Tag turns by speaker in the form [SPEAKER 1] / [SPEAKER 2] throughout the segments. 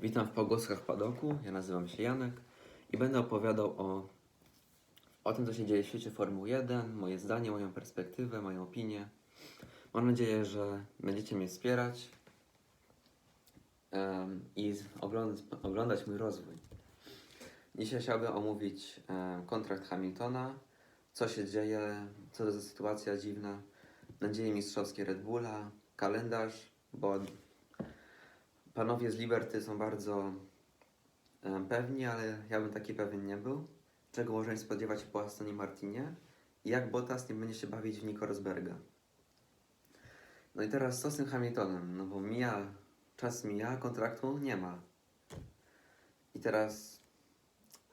[SPEAKER 1] Witam w Pogłoskach Padoku. Ja nazywam się Janek i będę opowiadał o, o tym, co się dzieje w świecie Formuły 1, moje zdanie, moją perspektywę, moją opinię. Mam nadzieję, że będziecie mnie wspierać em, i oglądać, oglądać mój rozwój. Dzisiaj chciałbym omówić em, kontrakt Hamiltona, co się dzieje, co to za sytuacja dziwna, nadzieje mistrzowskie Red Bulla, kalendarz, bo Panowie z Liberty są bardzo pewni, ale ja bym taki pewien nie był. Czego możemy spodziewać po Astonie Martinie? I jak Bottas nie będzie się bawić w Nico Rosberga? No i teraz co z tym Hamiltonem? No bo mija, czas mija, kontraktu nie ma. I teraz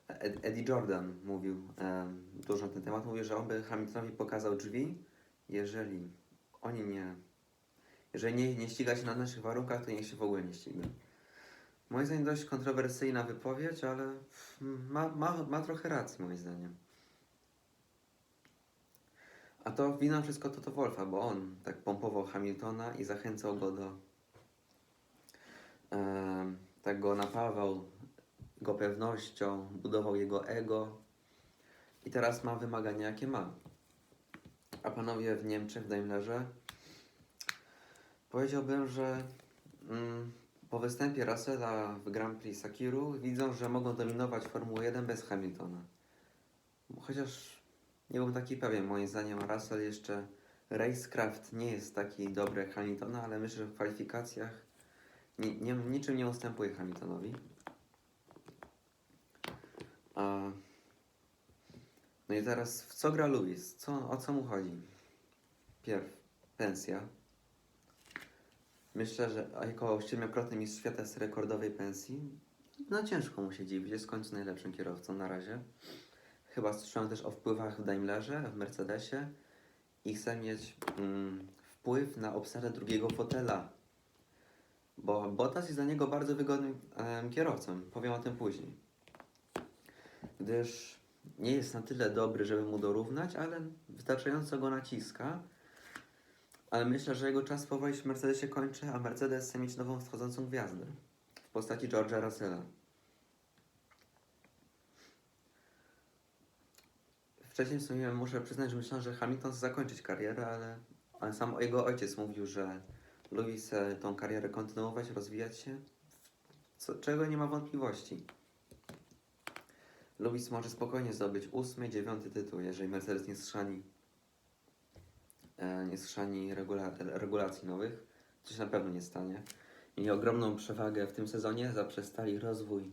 [SPEAKER 1] Ed, Eddie Jordan mówił em, dużo na ten temat. Mówił, że on by Hamiltonowi pokazał drzwi, jeżeli oni nie jeżeli nie, nie ściga się na naszych warunkach, to niech się w ogóle nie ściga. Moim zdaniem dość kontrowersyjna wypowiedź, ale ma, ma, ma trochę racji moim zdaniem. A to wina wszystko to to Wolfa, bo on tak pompował Hamiltona i zachęcał go do... em, tak go napawał go pewnością, budował jego ego i teraz ma wymagania jakie ma. A panowie w Niemczech, w Daimlerze Powiedziałbym, że mm, po występie Russella w Grand Prix Sakiru widzą, że mogą dominować Formułę 1 bez Hamiltona. Chociaż nie byłem taki pewien, moim zdaniem Russell jeszcze Racecraft nie jest taki dobry jak Hamiltona, ale myślę, że w kwalifikacjach ni, nie, niczym nie ustępuje Hamiltonowi. A, no i teraz w co gra Lewis? Co, o co mu chodzi? Pierw pensja. Myślę, że jako siedmiokrotny mistrz świata z rekordowej pensji, no ciężko mu się dziwić, jest w końcu najlepszym kierowcą na razie. Chyba słyszałem też o wpływach w Daimlerze, w Mercedesie i chce mieć mm, wpływ na obsadę drugiego fotela. Bo Bottas jest dla niego bardzo wygodnym em, kierowcą, powiem o tym później. Gdyż nie jest na tyle dobry, żeby mu dorównać, ale wystarczająco go naciska, ale myślę, że jego czas powoli w Mercedesie kończy, a Mercedes chce mieć nową wschodzącą gwiazdę w postaci George'a Russella. Wcześniej w sumie muszę przyznać, że myślałem, że Hamilton chce zakończyć karierę, ale, sam jego ojciec mówił, że lubi se tą karierę kontynuować, rozwijać się, co, czego nie ma wątpliwości. Lewis może spokojnie zdobyć ósmy, dziewiąty tytuł, jeżeli Mercedes nie schrzani e, nie schrzani regula regulacji nowych, co się na pewno nie stanie. Mieli ogromną przewagę w tym sezonie, zaprzestali rozwój,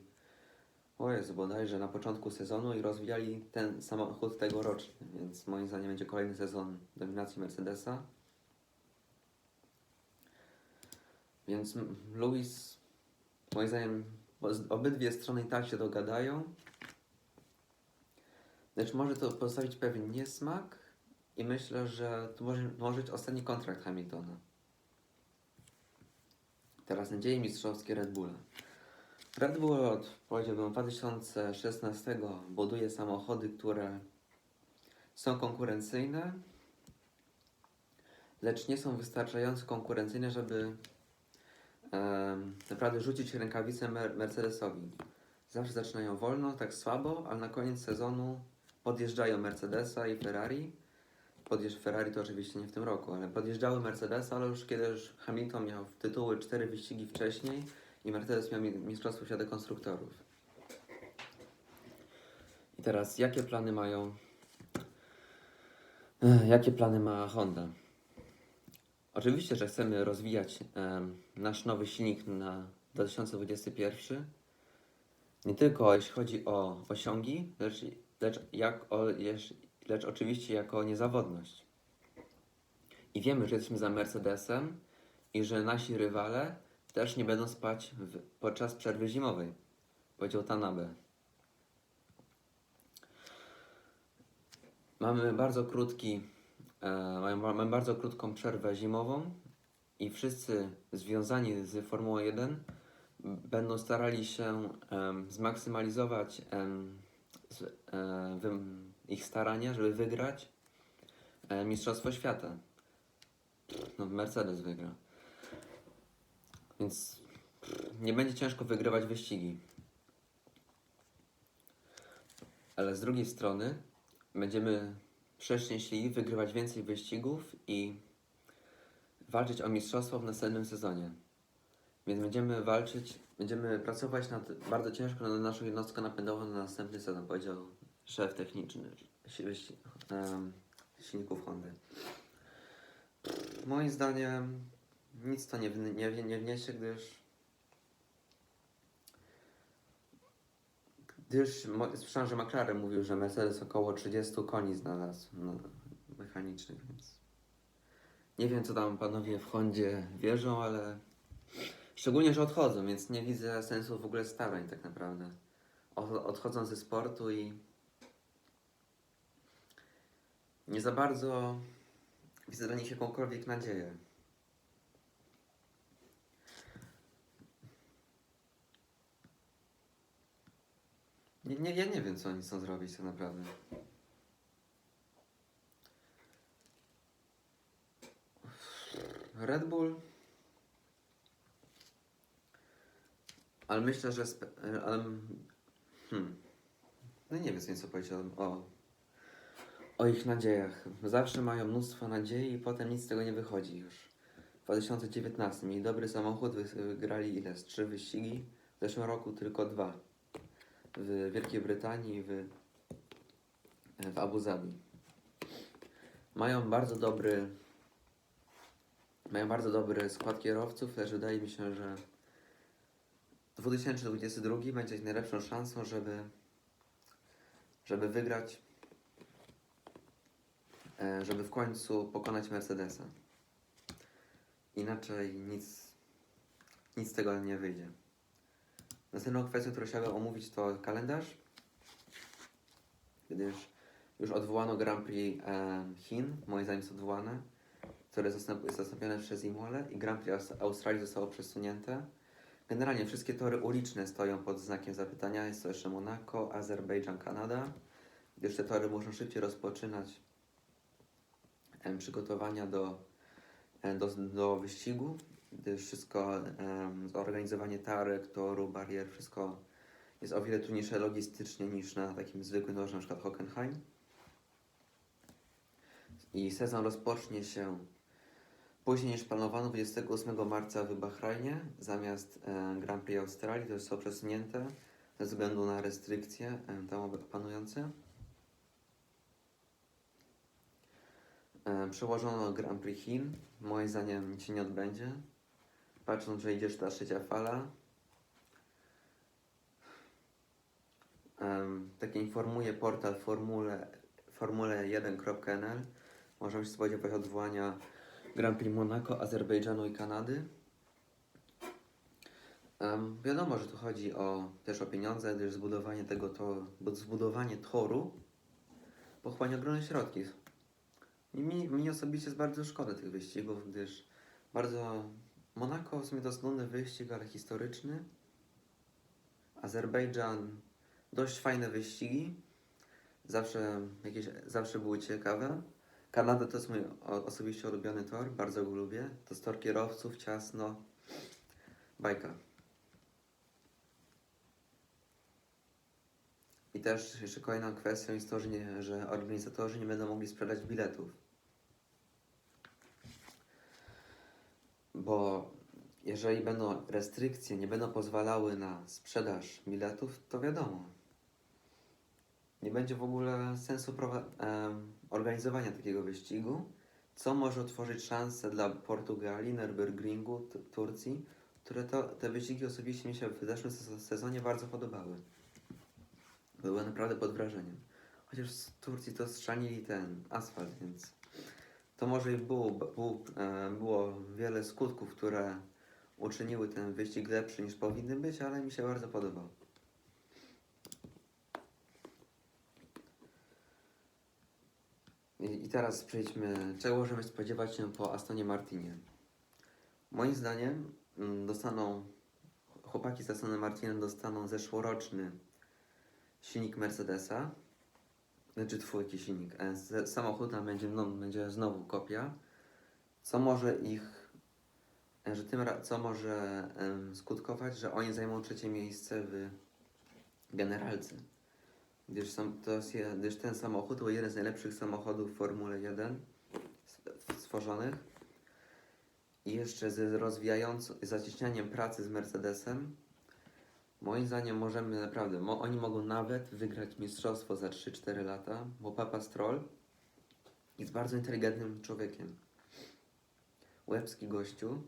[SPEAKER 1] o Jezu, bodajże na początku sezonu i rozwijali ten samochód tegorocznie, więc moim zdaniem będzie kolejny sezon dominacji Mercedesa. Więc Lewis, moim zdaniem, obydwie strony i tak się dogadają, lecz może to pozostawić pewien niesmak, i myślę, że to może, może być ostatni kontrakt Hamiltona. Teraz nadzieje mistrzowskie Red Bulla. Red Bull od powiedziałbym 2016 buduje samochody, które są konkurencyjne, lecz nie są wystarczająco konkurencyjne, żeby em, naprawdę rzucić rękawicę Mer- Mercedesowi. Zawsze zaczynają wolno, tak słabo, ale na koniec sezonu podjeżdżają Mercedesa i Ferrari podjeżdż Ferrari to oczywiście nie w tym roku, ale podjeżdżały Mercedesa, ale już kiedy już Hamilton miał tytuły cztery wyścigi wcześniej i Mercedes miał mi- Mistrzostwo Świata Konstruktorów. I teraz, jakie plany mają Ech, jakie plany ma Honda? Oczywiście, że chcemy rozwijać em, nasz nowy silnik na 2021. Nie tylko jeśli chodzi o osiągi, lecz, lecz, jak o, lecz, lecz oczywiście jako niezawodność. I wiemy, że jesteśmy za Mercedesem i że nasi rywale też nie będą spać w, podczas przerwy zimowej, powiedział Tanabe. Mamy bardzo krótki, e, mamy, mamy bardzo krótką przerwę zimową i wszyscy związani z Formułą 1 będą starali się em, zmaksymalizować em, z, e, ich starania, żeby wygrać e, Mistrzostwo Świata. No, Mercedes wygra. Więc nie będzie ciężko wygrywać wyścigi. Ale z drugiej strony będziemy przeszczęśliwi wygrywać więcej wyścigów i walczyć o mistrzostwo w następnym sezonie. Więc będziemy walczyć, będziemy pracować nad, bardzo ciężko nad naszą jednostką napędową na następny sezon, powiedział szef techniczny silników Hondy. Moim zdaniem nic to nie, nie, nie wniesie, gdyż gdyż słyszałem, że McLaren mówił, że Mercedes około 30 koni znalazł no, mechanicznych, więc nie wiem, co tam panowie w Hondzie wierzą, ale szczególnie, że odchodzą, więc nie widzę sensu w ogóle starań tak naprawdę. Odchodzą ze sportu i nie za bardzo widzę dla nich jakąkolwiek nadzieję. Nie, nie, ja nie wiem, co oni chcą zrobić tak naprawdę. Red Bull. Ale myślę, że. Ale, hmm. No nie wiem, co powiedzieć o, o, o ich nadziejach. Zawsze mają mnóstwo nadziei i potem nic z tego nie wychodzi już. W 2019 mieli dobry samochód, wy- wygrali ile? Z trzy wyścigi. W zeszłym roku tylko dwa w Wielkiej Brytanii i w, w Abu Zabi. Mają bardzo dobry mają bardzo dobry skład kierowców, lecz wydaje mi się, że 2022 będzie najlepszą szansą, żeby żeby wygrać żeby w końcu pokonać Mercedesa. Inaczej nic nic z tego nie wyjdzie. Następną kwestią, którą chciałbym omówić, to kalendarz, gdyż już odwołano Grand Prix em, Chin, moim zdaniem jest odwołane, które jest zastąpione przez Imole i Grand Prix Aus- Australii zostało przesunięte. Generalnie wszystkie tory uliczne stoją pod znakiem zapytania. Jest to jeszcze Monaco, Azerbejdżan, Kanada, gdyż te tory muszą szybciej rozpoczynać przygotowania do, do, do wyścigu, gdyż wszystko, zorganizowanie tarek, toru, barier, wszystko jest o wiele trudniejsze logistycznie niż na takim zwykłym torze, przykład Hockenheim. I sezon rozpocznie się później niż planowano 28 marca w Bahrajnie zamiast Grand Prix Australii, to zostało przesunięte ze względu na restrykcje tam panujące. E, przełożono Grand Prix Chin, moim zdaniem nic się nie odbędzie. Patrząc, że idziesz ta trzecia fala, tak informuje portal formule, formule1.nl. Możemy się spodziewać odwołania Grand Prix Monaco, Azerbejdżanu i Kanady. Em, wiadomo, że tu chodzi o, też o pieniądze, gdyż zbudowanie tego to, zbudowanie toru pochłania ogromne środki. I mi, mi osobiście jest bardzo szkoda tych wyścigów, gdyż bardzo Monaco w sumie to nudny wyścig, ale historyczny. Azerbejdżan dość fajne wyścigi. Zawsze jakieś, zawsze były ciekawe. Kanada to jest mój osobiście ulubiony tor, bardzo go lubię. To jest tor kierowców, ciasno, bajka. I też jeszcze kolejną kwestią jest to, że, nie, że organizatorzy nie będą mogli sprzedać biletów. Bo jeżeli będą restrykcje, nie będą pozwalały na sprzedaż biletów, to wiadomo. Nie będzie w ogóle sensu organizowania takiego wyścigu, co może otworzyć szansę dla Portugalii, Nürburgringu, Turcji, które to, te wyścigi osobiście mi się w zeszłym sez- sezonie bardzo podobały. Były naprawdę pod wrażeniem. Chociaż z Turcji to strzanili ten asfalt, więc to może i było, było, e, było wiele skutków, które uczyniły ten wyścig lepszy niż powinny być, ale mi się bardzo podobał. I, I teraz przejdźmy, czego możemy spodziewać się po Astonie Martinie. Moim zdaniem mm, dostaną, chłopaki z Astonem Martinem dostaną zeszłoroczny silnik Mercedesa, znaczy twój silnik, e, samochód tam będzie, no, będzie znowu kopia, co może ich e, że tym, co może skutkować, że oni zajmą trzecie miejsce w generalce. Gdyż, sam, to jest, je- gdyż ten samochód był jeden z najlepszych samochodów w Formule 1 s- stworzonych. I jeszcze z rozwijającym, zacieśnianiem pracy z Mercedesem, moim zdaniem możemy naprawdę, mo, oni mogą nawet wygrać mistrzostwo za 3-4 lata, bo Papa Stroll jest bardzo inteligentnym człowiekiem. Łebski gościu.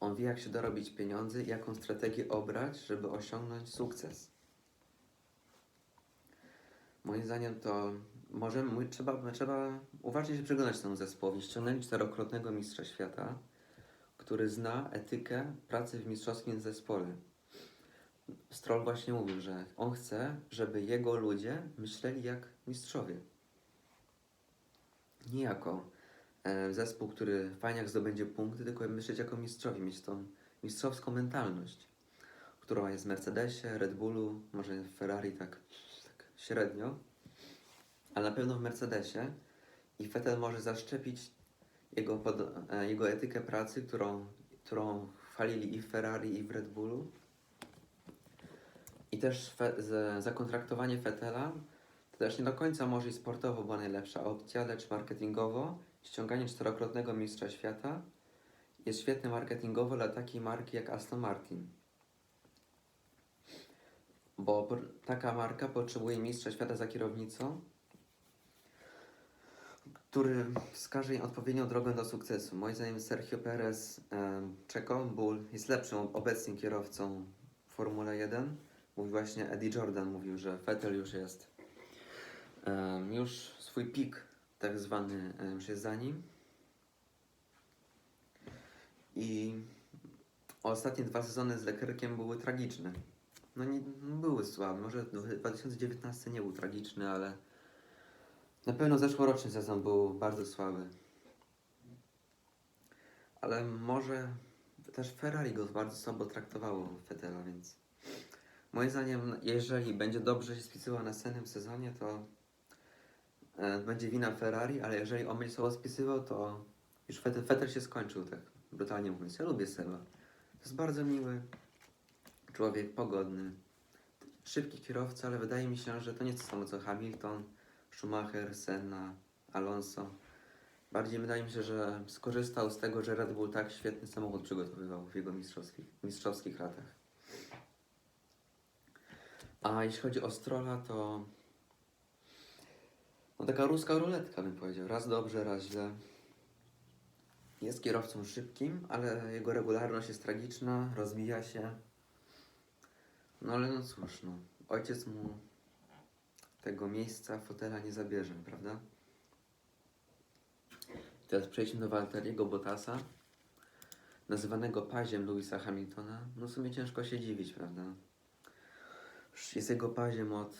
[SPEAKER 1] On wie, jak się dorobić pieniądze i jaką strategię obrać, żeby osiągnąć sukces. Moim zdaniem to możemy, trzeba, trzeba uważnie się przyglądać temu zespołowi. Ściągnęli czterokrotnego mistrza świata, który zna etykę pracy w mistrzowskim zespole. Stroll właśnie mówił, że on chce, żeby jego ludzie myśleli jak mistrzowie. Nie jako e, zespół, który fajnie jak zdobędzie punkty, tylko myśleć jako mistrzowie, mieć tą mistrzowską mentalność, którą jest w Mercedesie, Red Bullu, może w Ferrari tak, tak średnio, ale na pewno w Mercedesie i Vettel może zaszczepić jego, pod, e, jego etykę pracy, którą, którą chwalili i w Ferrari, i w Red Bullu. I też fe, z, zakontraktowanie Vettela to też nie do końca może i sportowo była najlepsza opcja, lecz marketingowo ściąganie czterokrotnego mistrza świata jest świetne marketingowo dla takiej marki jak Aston Martin. Bo taka marka potrzebuje mistrza świata za kierownicą, który wskaże jej odpowiednią drogę do sukcesu. Moim zdaniem Sergio Perez, Checo Bull jest lepszym obecnie kierowcą w Formule 1. Mówi właśnie Eddie Jordan mówił, że Vettel już jest już swój pik tak zwany już jest za nim. I ostatnie dwa sezony z Leclerciem były tragiczne. No nie były słabe. Może 2019 nie był tragiczny, ale na pewno zeszłoroczny sezon był bardzo słaby. Ale może też Ferrari go bardzo słabo traktowało Vettela, więc moim zdaniem, jeżeli będzie dobrze się spisywał na następnym sezonie, to e, będzie wina Ferrari, ale jeżeli on będzie słabo spisywał, to już Vettel, Vettel się skończył, tak brutalnie mówiąc. Ja lubię Seba. To jest bardzo miły człowiek, pogodny, szybki kierowca, ale wydaje mi się, że to nie jest to samo co Hamilton, Schumacher, Senna, Alonso. Bardziej wydaje mi się, że skorzystał z tego, że Red Bull tak świetny samochód przygotowywał w jego mistrzowskich, mistrzowskich latach. A jeśli chodzi o Strolla, to no taka ruska ruletka bym powiedział. Raz dobrze, raz źle. Jest kierowcą szybkim, ale jego regularność jest tragiczna, rozwija się. No ale no cóż, no. Ojciec mu tego miejsca, fotela nie zabierze, prawda? Teraz przejdźmy do Walteriego Bottasa, nazywanego paziem Louisa Hamiltona. No w sumie ciężko się dziwić, prawda? Jest jego paziem od,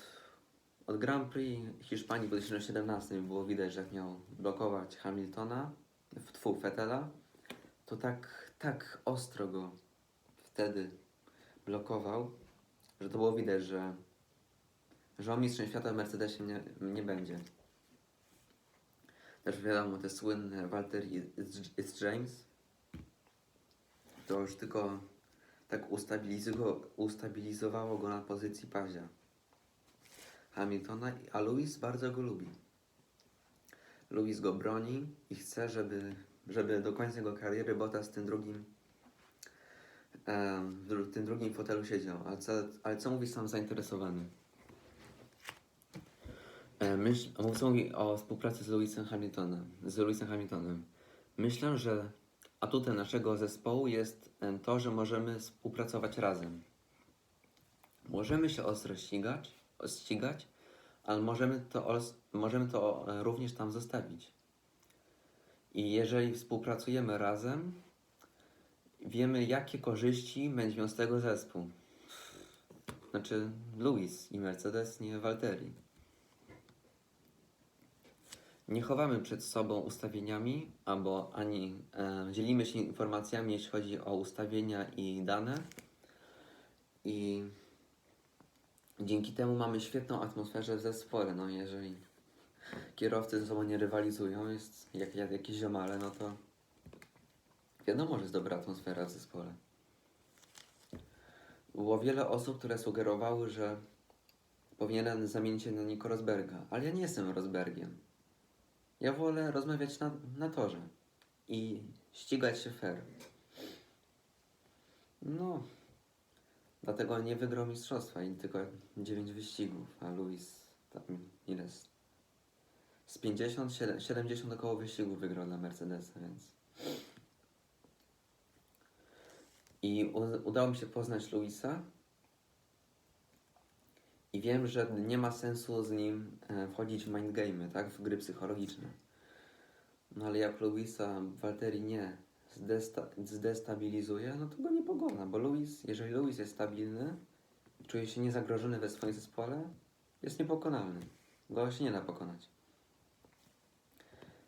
[SPEAKER 1] od Grand Prix Hiszpanii w 2017 było widać, że jak miał blokować Hamiltona, w tfu, Fetela, to tak, tak ostro go wtedy blokował, że to było widać, że, że on mistrzem świata w Mercedesie nie, nie będzie. Też wiadomo, te słynne Walter is James. To już tylko tak ustabilizowało, ustabilizowało go na pozycji pazia Hamiltona, a Lewis bardzo go lubi. Lewis go broni i chce, żeby, żeby do końca jego kariery Bottas w tym drugim w tym drugim fotelu siedział. Ale co, ale co mówi sam zainteresowany? E, Myśl, o współpracy z Lewisem Hamiltonem. Z Lewisem Hamiltonem. Myślę, że atutem naszego zespołu jest em, to, że możemy współpracować razem. Możemy się ostro ścigać, ścigać ale możemy to, możemy to e, również tam zostawić. I jeżeli współpracujemy razem, wiemy, jakie korzyści będzie miał z tego zespół. Znaczy, Lewis i Mercedes, nie Walteri. Nie chowamy przed sobą ustawieniami, albo ani e, dzielimy się informacjami, jeśli chodzi o ustawienia i dane. I dzięki temu mamy świetną atmosferę w zespole. No, jeżeli kierowcy ze sobą nie rywalizują, jest jak, jak jakieś ziomale, no to Wiadomo, że jest dobra atmosfera w zespole. Było wiele osób, które sugerowały, że powinienem zamienić się na Nico Rosberga, ale ja nie jestem Rosbergiem. Ja wolę rozmawiać na, na torze i ścigać się fair. No, dlatego nie wygrał mistrzostwa i tylko 9 wyścigów, a Luis tam ile? z- Z 50, 70 około wyścigów wygrał dla Mercedesa, więc. I udało mi się poznać Luisa. I wiem, że nie ma sensu z nim e, wchodzić w mindgame, tak? W gry psychologiczne. No ale jak Luisa Walteri nie zdesta- zdestabilizuje, no to go nie pogona, bo Luis, jeżeli Luis jest stabilny, czuje się niezagrożony we swoim zespole, jest niepokonalny. Go się nie da pokonać.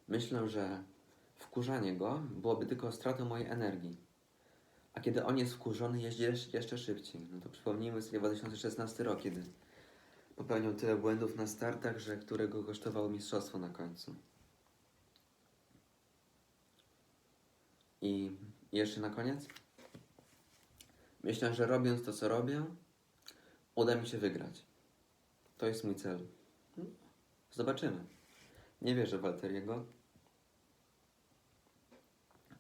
[SPEAKER 1] Myślę, że wkurzanie go byłoby tylko stratą mojej energii. A kiedy on jest wkurzony, jeździ jeszcze- szybciej. No to przypomnijmy sobie 2016 rok, kiedy popełniał tyle błędów na startach, że którego kosztowało mistrzostwo na końcu. I jeszcze na koniec. Myślę, że robiąc to, co robię, uda mi się wygrać. To jest mój cel. No, Zobaczymy. Nie wierzę w Walteriego,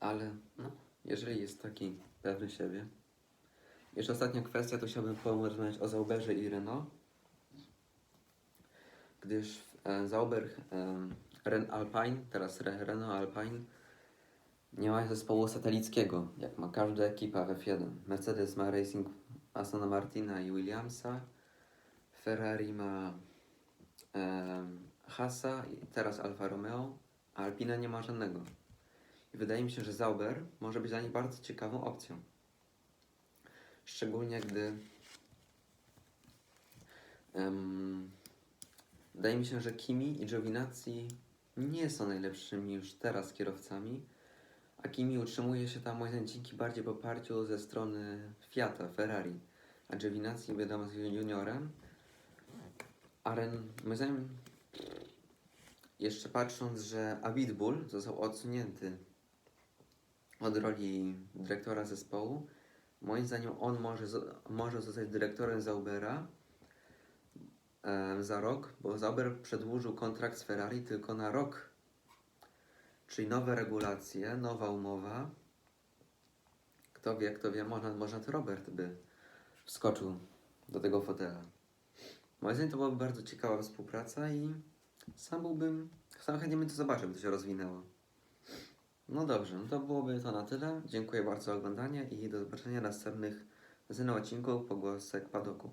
[SPEAKER 1] ale no, jeżeli jest taki pewny siebie. Jeszcze ostatnia kwestia, to chciałbym porozmawiać o Zauberze i Renault, gdyż e, Zauber, e, Ren Alpine, teraz Re, Renault Alpine, nie ma zespołu satelickiego, jak ma każda ekipa w F1. Mercedes ma Racing Astona Martina i Williamsa, Ferrari ma em, Hasa i teraz Alfa Romeo, a Alpina nie ma żadnego. I wydaje mi się, że Zauber może być dla nich bardzo ciekawą opcją. Szczególnie gdy wydaje mi się, że Kimi i Giovinazzi nie są najlepszymi już teraz kierowcami, a Kimi utrzymuje się tam moim dzięki bardziej poparciu ze strony Fiata, Ferrari, a Giovinazzi wiadomo jest juniorem, a Ren, moim zdaniem jeszcze patrząc, że Abitbull został odsunięty od roli dyrektora zespołu, moim zdaniem on może, może zostać dyrektorem Zaubera za rok, bo Zauber przedłużył kontrakt z Ferrari tylko na rok. Czyli nowe regulacje, nowa umowa. Kto wie, kto wie, może, może to Robert by wskoczył do tego fotela. Moim zdaniem to byłaby bardzo ciekawa współpraca i sam byłbym, sam chętnie bym to zobaczył, by to się rozwinęło. No dobrze, no to byłoby to na tyle. Dziękuję bardzo za oglądanie i do zobaczenia w następnych następnym odcinku Pogłosek Padoku.